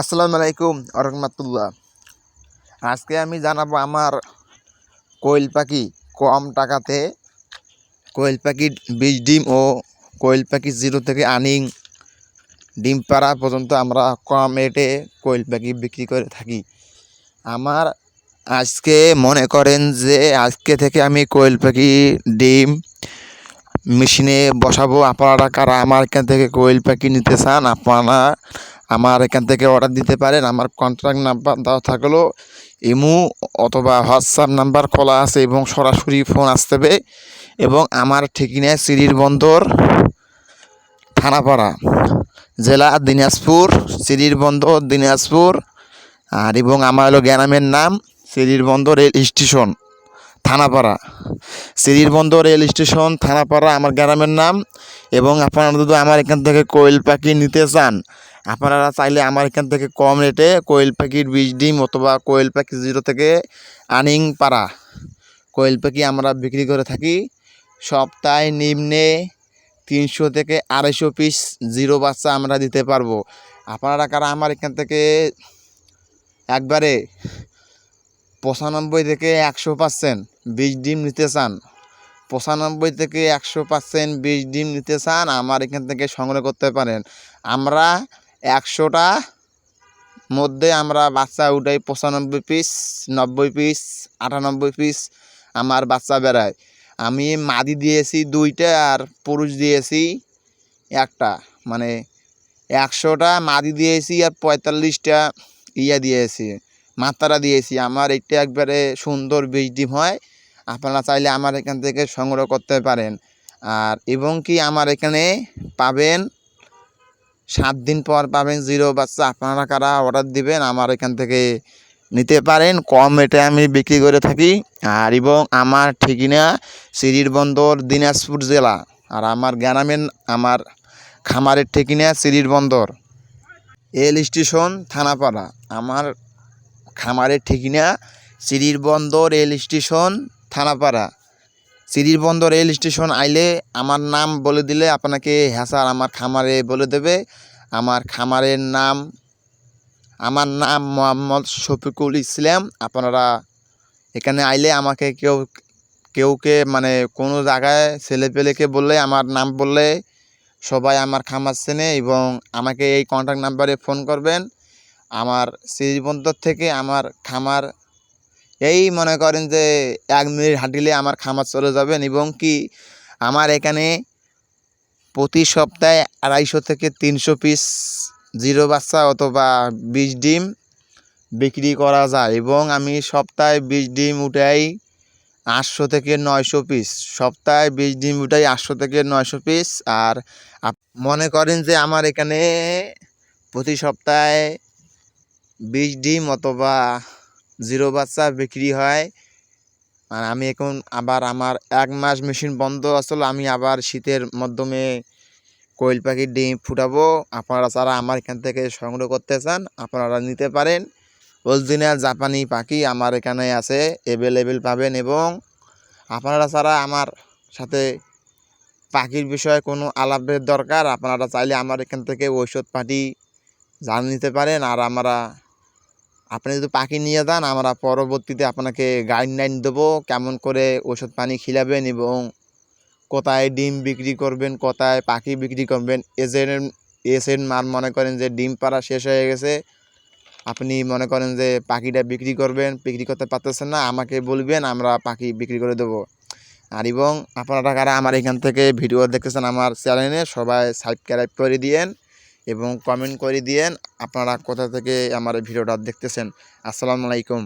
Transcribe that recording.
আসসালামু আলাইকুম রহমতুল্লাহ। আজকে আমি জানাব আমার কোয়েল পাখি কম টাকাতে কোয়েল পাখির বীজ ডিম ও কোয়েল পাখি জিরো থেকে আনিং ডিম পাড়া পর্যন্ত আমরা কম রেটে কোয়েল পাখি বিক্রি করে থাকি। আমার আজকে মনে করেন যে আজকে থেকে আমি কোয়েল পাখি, ডিম মেশিনে বসাবো। আপনারা কারা আমার এখান থেকে কোয়েল পাখি নিতে চান, আপনারা আমার এখান থেকে অর্ডার দিতে পারেন, আমার কন্ট্যাক্ট নাম্বার দেওয়া থাকল, ইমু অথবা হোয়াটসঅ্যাপ নাম্বার খোলা আছে এবং সরাসরি ফোন আসতেবে এবং আমার ঠিকানা সিরির বন্দর, থানাপাড়া, জেলা দিনাজপুর সিরির বন্দর, দিনাজপুর, আর এবং আমার হলো গ্রামের নাম সিরির বন্দর রেল স্টেশন, থানাপাড়া। সিরির বন্দর রেল স্টেশন, থানাপাড়া, আমার গ্রামের নাম এবং আপনারা যদি আমার এখান থেকে কোয়েল পাখি নিতে চান আপনারা চাইলে আমার এখান থেকে কম রেটে কোয়েল পাখির বীজ, ডিম অথবা কোয়েল পাখি জিরো থেকে আনিং পাড়া। কোয়েল পাখি আমরা বিক্রি করে থাকি সপ্তাহে নিম্নে তিনশো থেকে আড়াইশো পিস জিরো বাচ্চা আমরা দিতে পারব। আপনারা কারা আমার এখান থেকে একবারে পঁচানব্বই থেকে একশো পার্সেন্ট বীজ, ডিম নিতে চান, পঁচানব্বই থেকে একশো পার্সেন্ট বীজ, ডিম নিতে চান, আমার এখান থেকে সংগ্রহ করতে পারেন। আমরা একশোটা। মধ্যে আমরা বাচ্চা উঠাই পঁচানব্বই পিস নব্বই পিস আটানব্বই পিস আমার বাচ্চা বেড়ায়। আমি মাদি দিয়েছি দুইটা আর পুরুষ দিয়েছি একটা। মানে একশোটা মাদি দিয়েছি আর পঁয়তাল্লিশটা ইয়া দিয়েছি, মাত্রা দিয়েছি। আমার এটা একবারে সুন্দর বীজ ডিম হয়, আপনারা চাইলে আমার এখান থেকে সংগ্রহ করতে পারেন। আর এবং কি আমার এখানে পাবেন সাত দিন পর পাবেন জিরো বাচ্চা। আপনারা কারা অর্ডার দিবেন, আমার এখান থেকে নিতে পারেন। কম রেটে আমি বিক্রি করে থাকি। আর এবং আমার ঠিকানা সিরির বন্দর, দিনাজপুর জেলা। আর আমার গ্রামের, আমার খামারের ঠিকানা সিরির বন্দর। এল স্টেশন, থানাপাড়া। আমার খামারের ঠিকানা সিরির বন্দর রেল স্টেশন, থানাপাড়া। সিরির বন্দর, রেল স্টেশন আইলে আমার নাম বলে দিলে আপনাকে হ্যাঁ স্যার আমার খামারে বলে দেবে। আমার খামারের নাম, আমার নাম মোহাম্মদ শফিকুল ইসলাম। আপনারা এখানে আইলে আমাকে কেউ কেউকে মানে কোনো জায়গায় ছেলে পেলেকে বললে, আমার নাম বললে সবাই আমার খামার চেনে এবং আমাকে এই কন্ট্যাক্ট নাম্বারে ফোন করবেন। আমার শ্রীবন্দর থেকে আমার খামার এই মনে করেন যে এক মিনিট হাঁটিলে আমার খামার চলে যাবেন এবং কি আমার এখানে প্রতি সপ্তাহে আড়াইশো থেকে তিনশো পিস জিরো বাচ্চা অথবা বিশ ডিম বিক্রি করা যায় এবং আমি সপ্তাহে বিশ ডিম উঠাই আটশো থেকে নয়শো পিস। সপ্তাহে বিশ ডিম উঠাই আটশো থেকে নয়শো পিস আর মনে করেন যে আমার এখানে প্রতি সপ্তাহে বিশ ডিম অথবা জিরো বাচ্চা বিক্রি হয়। আর আমি এখন আবার আমার এক মাস মেশিন বন্ধ আসলে আমি আবার শীতের মাধ্যমে কোয়েল পাখির ডিম ফুটাবো। আপনারা যারা আমার এখান থেকে সংগ্রহ করতে চান, আপনারা নিতে পারেন। অরিজিনাল জাপানি পাখি আমার এখানে আছে অ্যাভেলেবেল পাবেন এবং আপনারা যারা আমার সাথে পাখির বিষয়ে কোনো আলাপের দরকার, আপনারা চাইলে আমার এখান থেকে ঔষধ পাটি জানিয়ে নিতে পারেন। আর আমরা আপনি যদি পাখি নিয়ে যান, আমরা পরবর্তীতে আপনাকে গাইডলাইন দেবো কেমন করে ওষুধ পানি খিলাবেন এবং কোথায় ডিম বিক্রি করবেন, কোথায় পাখি বিক্রি করবেন। এজেন্ট এজেন্ট মার মনে করেন যে ডিম পাড়া শেষ হয়ে গেছে। আপনি মনে করেন যে পাখিটা বিক্রি করবেন, বিক্রি করতে পারতেছেন না, আমাকে বলবেন, আমরা পাখি বিক্রি করে দেবো। আর এবং আপনারা কারা আমার এখান থেকে ভিডিও দেখতেছেন আমার চ্যানেলে সবাই সাবস্ক্রাইব করে দিয়েন। এবং কমেন্ট করে দিয়েন আপনারা কোথা থেকে আমার এই ভিডিওটা দেখতেছেন। আসসালামু আলাইকুম।